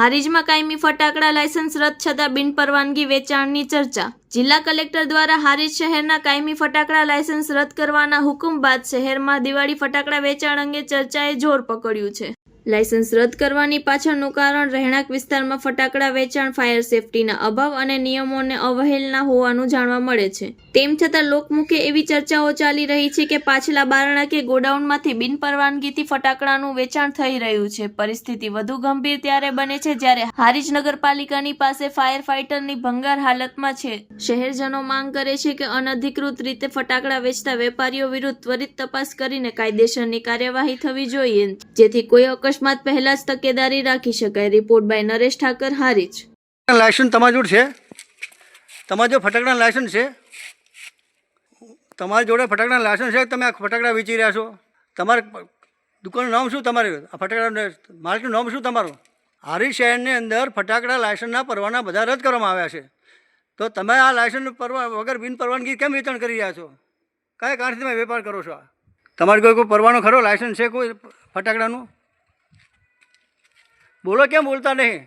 હારીજમાં કાયમી ફટાકડા લાયસન્સ રદ છતાં બિનપરવાનગી વેચાણની ચર્ચા. જિલ્લા કલેક્ટર દ્વારા હારીજ શહેરના કાયમી ફટાકડા લાયસન્સ રદ કરવાના હુકમ બાદ શહેરમાં દિવાળી ફટાકડા વેચાણ અંગે ચર્ચાએ જોર પકડ્યું છે. લાયસન્સ રદ કરવાની પાછળનું કારણ રહેણાંક વિસ્તારમાં ફટાકડા વેચાણ, ફાયર સેફટીના અભાવ અને નિયમોને અવહેલના હોવાનું જાણવા મળે છે. તેમ છતાં લોકમુખે એવી ચર્ચાઓ ચાલી રહી છે કે પાછલા બારણા કે ગોડાઉનમાંથી બિનપરવાનગીથી ફટાકડાનું વેચાણ થઈ રહ્યું છે. પરિસ્થિતિ વધુ ગંભીર ત્યારે બને છે જ્યારે હારીજ નગરપાલિકાની પાસે ફાયર ફાઇટરની ભંગાર હાલતમાં છે. શહેરજનો માંગ કરે છે કે અનધિકૃત રીતે ફટાકડા વેચતા વેપારીઓ વિરુદ્ધ ત્વરિત તપાસ કરીને કાયદેસરની કાર્યવાહી થવી જોઈએ. જેથી કોઈ અકસ્માત પહેલા જ તકેદારી રાખી શકાય. Report by Naresh Thakar, Harij. License તમારી છે? તમારી જો ફટાકડાનું લાયસન્સ છે? તમારી જોડે ફટાકડા લાયસન્સ છે, તમે આ ફટાકડા વેચી રહ્યા છો. તમારે દુકાનનું નામ શું તમારું? આ ફટાકડા માર્કેટનું નામ શું તમારું? હારી શહેરની અંદર ફટાકડા લાયસન્સના પરવાના બધા રદ કરવામાં આવ્યા છે. તો તમે આ લાયસન્સ પરવા વગર બિન પરવાનગી કેમ વેચાણ કરી રહ્યા છો? કયા કારણથી તમે વેપાર કરો છો આ? તમારે કોઈ કોઈ પરવાનો ખરો લાયસન્સ છે કોઈ ફટાકડાનું? બોલો, કેમ બોલતા નહીં?